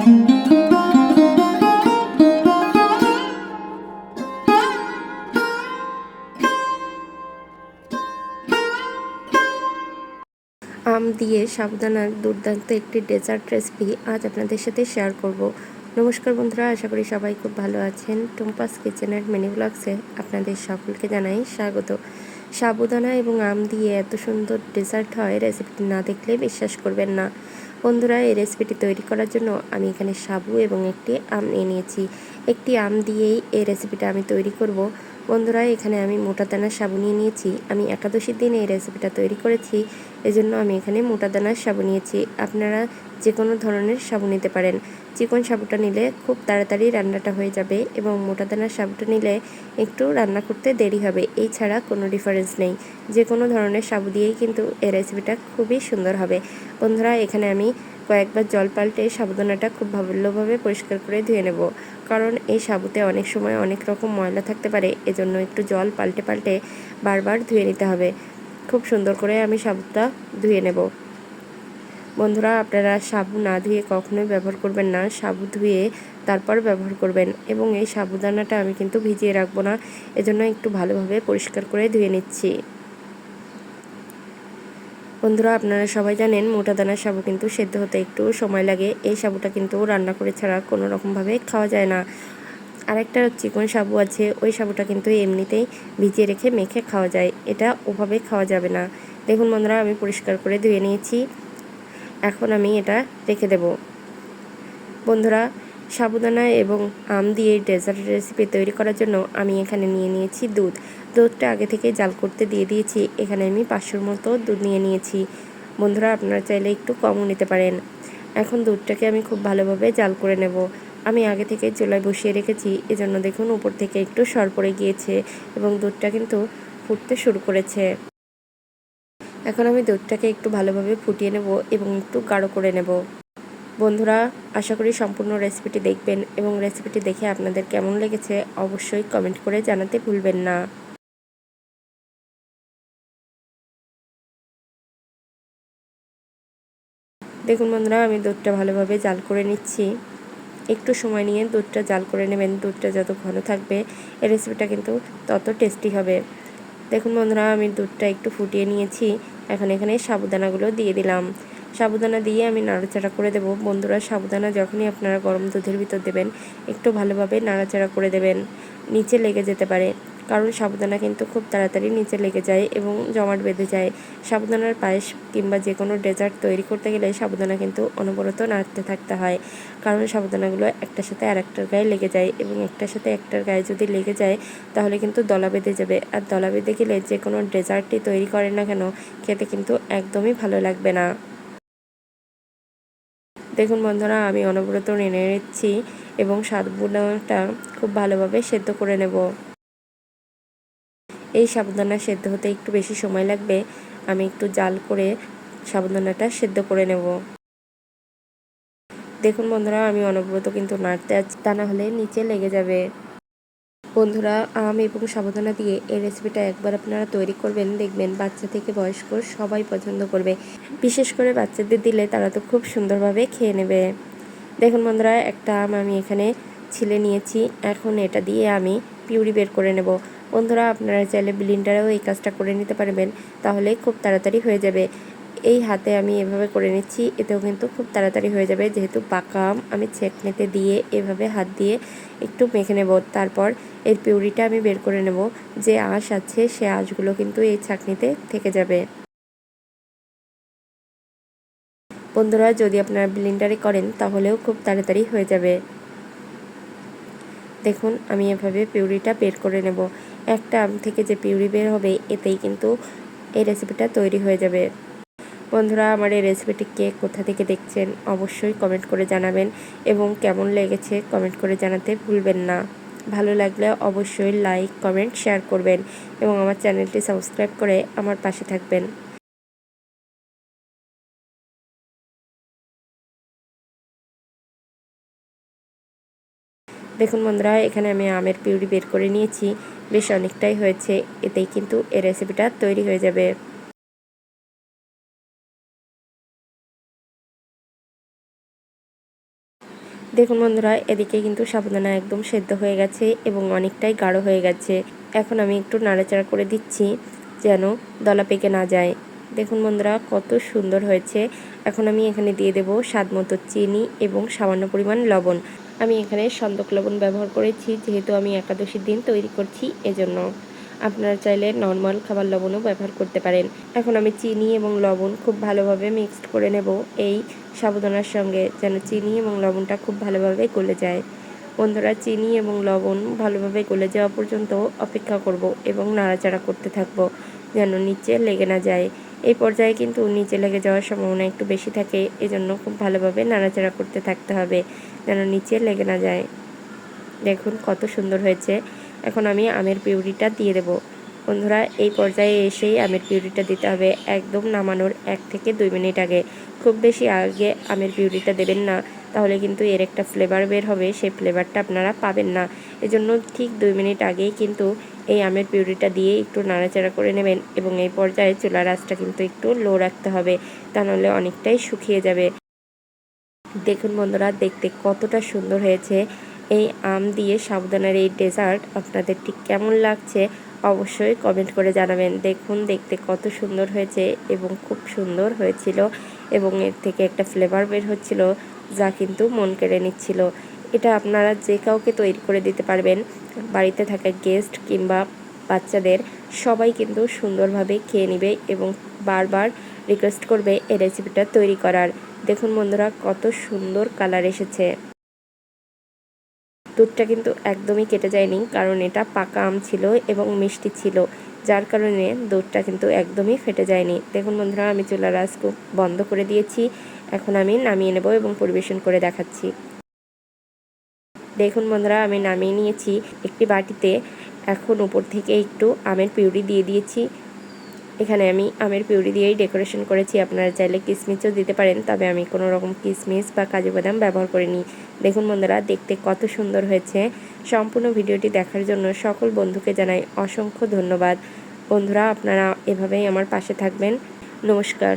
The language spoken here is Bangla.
আম দিয়ে সাবধানার দুর্দান্ত একটি ডেজার্ট রেসিপি আজ আপনাদের সাথে শেয়ার করব। নমস্কার বন্ধুরা, আশা করি সবাই খুব ভালো আছেন। টুম্পাস কিচেনের মিনি ব্লগসে আপনাদের সকলকে জানাই স্বাগত। সাবুদানা এবং আম দিয়ে এত সুন্দর ডেজার্ট হয় রেসিপিটি না দেখলে বিশ্বাস করবেন না। বন্ধুরা, এই রেসিপিটি তৈরি করার জন্য আমি এখানে সাবু এবং একটি আম নিয়ে নিয়েছি। একটি আম দিয়েই এই রেসিপিটা আমি তৈরি করব। বন্ধুরা, এখানে আমি মোটা দানার সাবু নিয়ে নিয়েছি। আমি একাদশীর দিনে এই রেসিপিটা তৈরি করেছি, এজন্য আমি এখানে মোটা দানার সাবু নিয়েছি। আপনারা যে কোনো ধরনের সাবু নিতে পারেন। চিকন সাবুটা নিলে খুব তাড়াতাড়ি রান্নাটা হয়ে যাবে এবং মোটা দানার সাবুটা নিলে একটু রান্না করতে দেরি হবে। এই ছাড়া কোনো ডিফারেন্স নেই। যে কোনো ধরনের সাবু দিয়েই কিন্তু এই রেসিপিটা খুবই সুন্দর হবে। বন্ধুরা, এখানে আমি কয়েকবার জল পাল্টে এই সাবুদানাটা খুব ভালোভাবে পরিষ্কার করে ধুয়ে নেব। কারণ এই সাবুতে অনেক সময় অনেক রকম ময়লা থাকতে পারে, এজন্য একটু জল পাল্টে পাল্টে বারবার ধুয়ে নিতে হবে। খুব সুন্দর করে আমি সাবুটা ধুয়ে নেব। বন্ধুরা, আপনারা সাবু না ধুয়ে কখনোই ব্যবহার করবেন না। সাবু ধুয়ে তারপর ব্যবহার করবেন এবং এই সাবুদানাটা আমি কিন্তু ভিজিয়ে রাখব না। এজন্য একটু ভালোভাবে পরিষ্কার করে ধুয়ে নিচ্ছি। বন্ধুরা, আপনারা সবাই জানেন মোটা দানার সাবু কিন্তু সেদ্ধ হতে একটু সময় লাগে। এই সাবুটা কিন্তু রান্না করে ছাড়া কোনো রকমভাবে খাওয়া যায় না। আরেকটা চিকন সাবু আছে, ওই সাবুটা কিন্তু এমনিতেই ভিজিয়ে রেখে মেখে খাওয়া যায়। এটা ওভাবে খাওয়া যাবে না। দেখুন বন্ধুরা, আমি পরিষ্কার করে ধুয়ে নিয়েছি। এখন আমি এটা রেখে দেব। বন্ধুরা, সাবুদানা এবং আম দিয়ে ডেজার্ট রেসিপি তৈরি করার জন্য আমি এখানে নিয়ে নিয়েছি দুধ। দুধটা আগে থেকে জাল করতে দিয়ে দিয়েছি। এখানে আমি পাঁচশোর মতো দুধ নিয়ে নিয়েছি। বন্ধুরা, আপনারা চাইলে একটু কমও নিতে পারেন। এখন দুধটাকে আমি খুব ভালোভাবে জাল করে নেব। আমি আগে থেকে চুলায় বসিয়ে রেখেছি। এজন্য দেখুন, উপর থেকে একটু সর পড়ে গিয়েছে এবং দুধটা কিন্তু ফুটতে শুরু করেছে। এখন আমি দুধটাকে একটু ভালোভাবে ফুটিয়ে নেব এবং একটু গাঢ় করে নেব। বন্ধুরা, আশা করি সম্পূর্ণ রেসিপিটি দেখবেন এবং রেসিপিটি দেখে আপনাদের কেমন লেগেছে অবশ্যই কমেন্ট করে জানাতে ভুলবেন না। দেখুন বন্ধুরা, আমি দুধটা ভালোভাবে জাল করে নিচ্ছি। একটু সময় নিয়ে দুধটা জাল করে নেবেন। দুধটা যত ঘন থাকবে, এই রেসিপিটা কিন্তু তত টেস্টি হবে। দেখুন বন্ধুরা, আমি দুধটা একটু ফুটিয়ে নিয়েছি। এখন এখানে সাবুদানাগুলো দিয়ে দিলাম। সাবুদানা দিয়ে আমি নাড়াচাড়া করে দেব। বন্ধুরা, সাবুদানা যখনই আপনারা গরম দুধের ভিতর দেবেন, একটু ভালোভাবে নাড়াচাড়া করে দেবেন। নিচে লেগে যেতে পারে। কারণ সাবুদানা কিন্তু খুব তাড়াতাড়ি নিচে লেগে যায় এবং জমাট বেঁধে যায়। সাবুদানার পায়েস কিংবা যে কোনো ডেজার্ট তৈরি করতে গেলে সাবুদানা কিন্তু অনবরত নাড়তে থাকতে হয়। কারণ সাবুদানাগুলো একটার সাথে আর একটার গায়ে লেগে যায় এবং একটার সাথে একটার গায়ে যদি লেগে যায়, তাহলে কিন্তু দলা বেঁধে যাবে। আর দলা বেঁধে গেলে যে কোনো ডেজার্টটি তৈরি করেন না কেন, খেতে কিন্তু একদমই ভালো লাগবে না। দেখুন বন্ধুরা, আমি অনবরত নেড়ে নিচ্ছি এবং সাবুদানাটা খুব ভালোভাবে সেদ্ধ করে নেব। এই সাবুদানা সেদ্ধ হতে একটু বেশি সময় লাগবে। আমি একটু জাল করে সাবুদানাটা সেদ্ধ করে নেব। দেখুন বন্ধুরা, আমি অনবরত কিন্তু নাড়তে তা না হলে নিচে লেগে যাবে। বন্ধুরা, আম এবং সাবধানা দিয়ে এই রেসিপিটা একবার আপনারা তৈরি করবেন, দেখবেন বাচ্চা থেকে বয়স্ক সবাই পছন্দ করবে। বিশেষ করে বাচ্চাদের দিলে তারা তো খুব সুন্দরভাবে খেয়ে নেবে। দেখুন বন্ধুরা, একটা আম আমি এখানে ছিলে নিয়েছি, এখন এটা দিয়ে আমি পিউরি বের করে নেব। বন্ধুরা, আপনারা চাইলে ব্লিন্ডারেও এই কাজটা করে নিতে পারবেন, তাহলে খুব তাড়াতাড়ি হয়ে যাবে। এই হাতে আমি এভাবে করে নিচ্ছি, এতেও কিন্তু খুব তাড়াতাড়ি হয়ে যাবে। যেহেতু পাকা আম আমি ছেঁকনেতে দিয়ে এভাবে হাত দিয়ে একটু মেখে নেব। তারপর এর পিউরিটা আমি বের করে নেব, যে আঁশ আছে সে আঁশগুলো কিন্তু এই ছাঁকনিতে থেকে যাবে। বন্ধুরা, যদি আপনারা ব্লিন্ডারে করেন, তাহলেও খুব তাড়াতাড়ি হয়ে যাবে। দেখুন, আমি এভাবে পিউরিটা বের করে নেব। একটা আম থেকে যে পিউরি বের হবে, এতেই কিন্তু এই রেসিপিটা তৈরি হয়ে যাবে। বন্ধুরা, আমার এই রেসিপিটি কে কোথা থেকে দেখছেন, অবশ্যই কমেন্ট করে জানাবেন এবং কেমন লেগেছে কমেন্ট করে জানাতে ভুলবেন না। ভালো লাগলে অবশ্যই লাইক কমেন্ট শেয়ার করবেন এবং আমার চ্যানেলটি সাবস্ক্রাইব করে আমার পাশে থাকবেন। দেখুন বন্ধুরা, এখানে আমি আমের পিউরি বের করে নিয়েছি। বেশ অনেকটাই হয়েছে, এতেই কিন্তু এই রেসিপিটা তৈরি হয়ে যাবে। দেখুন বন্ধুরা, এদিকে কিন্তু সাবুদানা একদম সেদ্ধ হয়ে গেছে এবং অনেকটাই গাঢ় হয়ে গেছে। এখন আমি একটু নাড়াচাড়া করে দিচ্ছি যেন দলা পেকে না যায়। দেখুন বন্ধুরা, কত সুন্দর হয়েছে। এখন আমি এখানে দিয়ে দেব স্বাদ মতো চিনি এবং সামান্য পরিমাণ লবণ। আমি এখানে সন্দক লবণ ব্যবহার করেছি, যেহেতু আমি একাদশীর দিন তৈরি করছি, এজন্য। আপনারা চাইলে নর্মাল খাবার লবণও ব্যবহার করতে পারেন। এখন আমি চিনি এবং লবণ খুব ভালোভাবে মিক্সড করে নেব। এই সাবুদানার সঙ্গে যেন চিনি এবং লবণটা খুব ভালোভাবে গলে যায়। বন্ধুরা, চিনি এবং লবণ ভালোভাবে গলে যাওয়া পর্যন্ত অপেক্ষা করব এবং নাড়াচাড়া করতে থাকব যেন নিচে লেগে না যায়। এই পর্যায়ে কিন্তু নিচে লেগে যাওয়ার সম্ভাবনা একটু বেশি থাকে, এজন্য খুব ভালোভাবে নাড়াচাড়া করতে থাকতে হবে। যেন নিচে লেগে না যায়। দেখুন কত সুন্দর হয়েছে। এখন আমি আমের পিউরিটা দিয়ে দেব। বন্ধুরা, এই পর্যায়ে এসেই আমের পিউরিটা দিতে হবে একদম নামানোর এক থেকে দুই মিনিট আগে। খুব বেশি আগে আমের পিউরিটা দেবেন না, তাহলে কিন্তু এর একটা ফ্লেভার বের হবে, সেই ফ্লেভারটা আপনারা পাবেন না। এজন্য ঠিক দুই মিনিট আগেই কিন্তু এই আমের পিউরিটা দিয়ে একটু নাড়াচাড়া করে নেবেন এবং এই পর্যায়ে চুলার আঁচটা কিন্তু একটু লো রাখতে হবে, তা নাহলে অনেকটাই শুকিয়ে যাবে। দেখুন বন্ধুরা, দেখতে কতটা সুন্দর হয়েছে। এই আম দিয়ে সাবধানের এই ডেজার্ট, আপনাদের ঠিক কেমন লাগছে অবশ্যই কমেন্ট করে জানাবেন। দেখুন, দেখতে কত সুন্দর হয়েছে এবং খুব সুন্দর হয়েছিল এবং এর থেকে একটা ফ্লেভার বের হচ্ছিল যা কিন্তু মন কেড়ে নিচ্ছিল। এটা আপনারা যে কাউকে তৈরি করে দিতে পারবেন, বাড়িতে থাকা গেস্ট কিংবা বাচ্চাদের, সবাই কিন্তু সুন্দরভাবে খেয়ে নেবে এবং বারবার রিকোয়েস্ট করবে এই রেসিপিটা তৈরি করার। দেখুন বন্ধুরা, কত সুন্দর কালার এসেছে। দুধটা কিন্তু একদমই কেটে যায়নি, কারণ এটা পাকা আম ছিল এবং মিষ্টি ছিল, যার কারণে দুধটা কিন্তু একদমই ফেটে যায়নি। দেখুন বন্ধুরা, আমি চুলার আঁচ বন্ধ করে দিয়েছি। এখন আমি নামিয়ে নেব এবং পরিবেশন করে দেখাচ্ছি। দেখুন বন্ধুরা, আমি নামিয়ে নিয়েছি একটি বাটিতে। এখন উপর থেকে একটু আমের পিউরি দিয়ে দিয়েছি। এখানে আমি আমের পিউরি দিয়েই ডেকোরেশন করেছি। আপনারা চাইলে কিসমিসও দিতে পারেন, তবে আমি কোনো রকম কিসমিস বা কাজু বাদাম ব্যবহার করিনি। দেখুন বন্ধুরা, দেখতে কত সুন্দর হয়েছে। সম্পূর্ণ ভিডিওটি দেখার জন্য সকল বন্ধুকে জানাই অসংখ্য ধন্যবাদ। বন্ধুরা, আপনারা এভাবেই আমার পাশে থাকবেন। নমস্কার।